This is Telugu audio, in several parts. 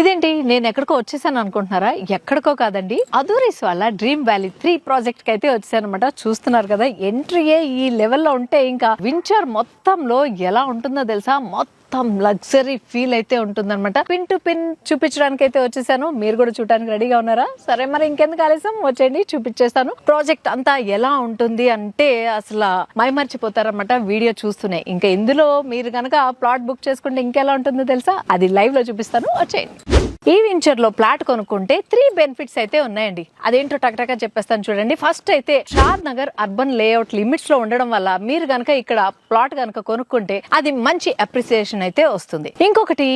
ఇదేంటి? నేను ఎక్కడికో వచ్చేసాను అనుకుంటున్నారా? ఎక్కడికో కాదండి. అదూరిస్ వాళ్ళ డ్రీమ్ వ్యాలీ త్రీ ప్రాజెక్ట్కి అయితే వచ్చేసాను అనమాట చూస్తున్నారు కదా ఎంట్రీయే ఈ లెవెల్లో ఉంటే ఇంకా వించర్ మొత్తంలో ఎలా ఉంటుందో తెలుసా? మొత్తం లగ్జరీ ఫీల్ అయితే ఉంటుందన్నమాట. పిన్ టు పిన్ చూపించడానికి అయితే వచ్చేసాను. మీరు కూడా చూడడానికి రెడీగా ఉన్నారా? సరే మరి ఇంకెందుకు ఆలస్యం? వచ్చేయండి చూపించేస్తాను. ప్రాజెక్ట్ అంతా ఎలా ఉంటుంది అంటే అసలు మైమర్చిపోతారన్నమాట వీడియో చూస్తూనే. ఇంకా ఇందులో మీరు కనుక ప్లాట్ బుక్ చేసుకుంటే ఇంకెలా ఉంటుందో తెలుసా? అది లైవ్లో చూపిస్తాను. వచ్చేయండి. ఈ వెంచర్లో ప్లాట్ కొనుక్కుంటే త్రీ బెనిఫిట్స్ అయితే ఉన్నాయండి. అదేంటో టక్టక్ చెప్పేస్తాను చూడండి. ఫస్ట్ అయితే షాద్ నగర్ అర్బన్ లేఅవుట్ లిమిట్స్లో ఉండడం వల్ల మీరు గనక ఇక్కడ ప్లాట్ గనక కొనుక్కుంటే అది మంచి అప్రిసియేషన్ అయితే వస్తుంది. ఇంకొకటి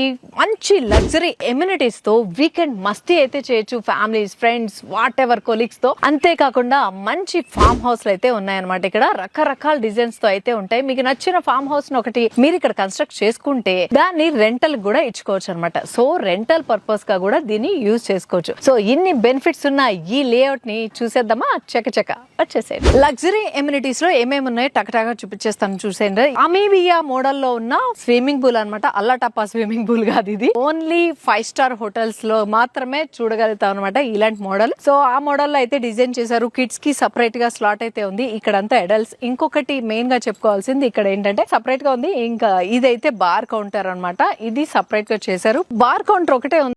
మంచి లగ్జరీ ఎమ్యూనిటీస్తో వీకెండ్ మస్తీ అయితే చేయొచ్చు. ఫ్యామిలీస్ ఫ్రెండ్స్ వాట్ ఎవర్ కొలీగ్స్తో. అంతేకాకుండా మంచి ఫామ్ హౌస్ అయితే ఉన్నాయన్నమాట ఇక్కడ. రకరకాల డిజైన్స్తో అయితే ఉంటాయి. మీకు నచ్చిన ఫామ్ హౌస్ ఒకటి మీరు ఇక్కడ కన్స్ట్రక్ట్ చేసుకుంటే దాన్ని రెంటల్ కూడా ఇచ్చుకోవచ్చు అనమాట సో రెంటల్ పర్పస్ గా కూడా దీన్ని యూజ్ చేసుకోవచ్చు. సో ఇన్ని బెనిఫిట్స్ ఉన్న ఈ లేఅవుట్ని చూసేద్దామా? చకచక చెక్క వచ్చేసేయండి. లగ్జరీ ఎమ్యూనిటీస్లో ఏమేమి ఉన్నాయో? టకటాగా చూపించేస్తాను చూసేయండి. అమేబియా మోడల్లో ఉన్న స్విమ్మింగ్ పూల్ అనమాట అల్లటప్ప స్విమ్మింగ్ పూల్ కాదు ఇది. ఓన్లీ ఫైవ్ స్టార్ హోటల్స్లో మాత్రమే చూడగలుగుతాం అనమాట ఇలాంటి మోడల్ సో ఆ మోడల్లో అయితే డిజైన్ చేశారు. కిడ్స్కి సపరేట్గా స్లాట్ అయితే ఉంది. ఇక్కడంతా అడల్ట్స్ ఇంకొకటి మెయిన్గా చెప్పుకోవాల్సింది ఇక్కడ ఏంటంటే సపరేట్గా ఉంది. ఇంకా ఇదైతే బార్ కౌంటర్ అన్నమాట. ఇది సపరేట్గా చేశారు. బార్ కౌంటర్ ఒకటే ఉంది.